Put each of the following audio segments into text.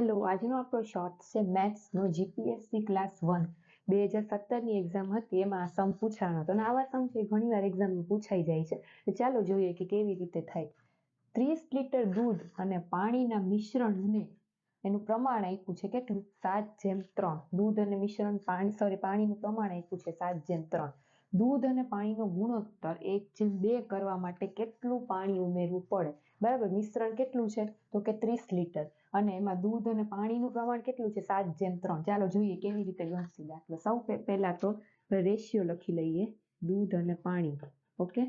Hello આજનો આપણો short છે મેથ્સનો જીપીએસસી ક્લાસ વન બે હજાર સત્તરની એક્ઝામ હતી, એમાં સમ પૂછાણો હતો. અને આવા સમ છે ઘણીવાર એક્ઝામમાં પૂછાઈ જાય છે. ચાલો જોઈએ કે કેવી રીતે થાય. ત્રીસ લીટર દૂધ અને પાણીના મિશ્રણને એનું પ્રમાણ આપ્યું છે કેટલું? સાત જેમ ત્રણ. દૂધ અને મિશ્રણ, પાણી સોરી પાણીનું પ્રમાણ આપ્યું છે સાત જેમ ત્રણ. દૂધ અને પાણીનો ગુણોત્તર એક જેમ બે કરવા માટે કેટલું પાણી ઉમેરવું પડે? બરાબર, મિશ્રણ કેટલું છે? તો કે ત્રીસ લીટર. અને એમાં દૂધ અને પાણીનું પ્રમાણ કેટલું છે? સાત જેમ ત્રણ. ચાલો જોઈએ કેવી રીતે ગણશે દાખલો. સૌ પહેલા તો રેશિયો લખી લઈએ. દૂધ અને પાણી. ઓકે?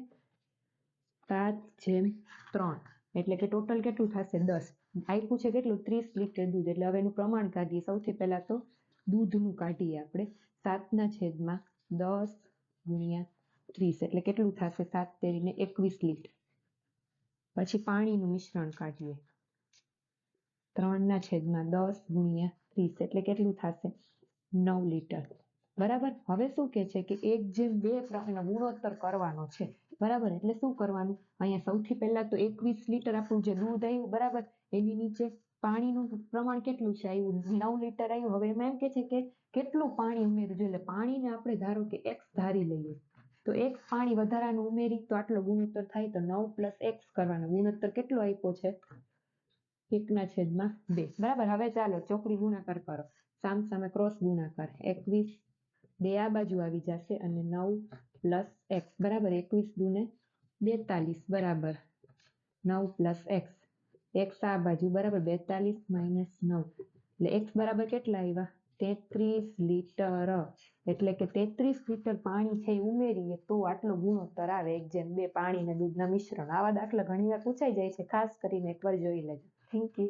સાત જેમ ત્રણ. એટલે કે ટોટલ કેટલું થશે? દસ. આપ્યું છે કેટલું? ત્રીસ લીટર દૂધ. એટલે હવે એનું પ્રમાણ કાઢીએ. સૌથી પહેલા તો દૂધનું કાઢીએ આપણે. સાતના છેદમાં દસ ગુણ્યા ત્રીસ એટલે કેટલું થશે? સાત તેરીને એકવીસ લીટર. પછી પાણીનું મિશ્રણ કાઢીએ. ત્રણના છેદમાં દસ ગુણ્યા ત્રીસ એટલે કેટલું થશે? નવ લીટર. બરાબર? હવે શું કે છે કે એક જેમ બે પ્રમાણનો ગુણોત્તર કરવાનો છે. બરાબર? એટલે શું કરવાનું? અહીંયા સૌથી પહેલા તો એકવીસ લીટર આપણું જે દૂધ આવ્યું, બરાબર? એની નીચે પાણીનું પ્રમાણ કેટલું છે આવ્યું નવ લીટર આવ્યું હવે એમાં એમ કે છે કે કેટલું પાણી ઉમેરવું એટલે પાણીને આપણે ધારો કે એક્સ ધારી લઈએ. તો એક્સ પાણી વધારાનું ઉમેરી, તો આટલો ગુણોત્તર થાય તો નવ પ્લસ એક્સ કરવાનો. ગુણોત્તર કેટલો આપ્યો છે? એકના છેદમાં બે. બરાબર? હવે ચાલો ચોકડી ગુણાકાર કરો. સામ સામે ક્રોસ ગુણાકાર. એકવીસ બે આ બાજુ આવી જશે અને નવ પ્લસ એક્સ બરાબર? એકવીસ દુને બેતાલીસ. બરાબર? નવ પ્લસ એક્સ એક્સ આ બાજુ બરાબર બેતાલીસ માઇનસ નવ. એટલે એક્સ બરાબર કેટલા આવ્યા તેત્રીસ લીટર. એટલે કે તેત્રીસ લીટર પાણી છે ઉમેરીએ તો આટલો ગુણોત્તર આવે. એક જેમ બે પાણી અને દૂધના મિશ્રણ. આવા દાખલા ઘણીવાર પૂછાઈ જાય છે, ખાસ કરીને એકવાર જોઈ લેજો. Thank you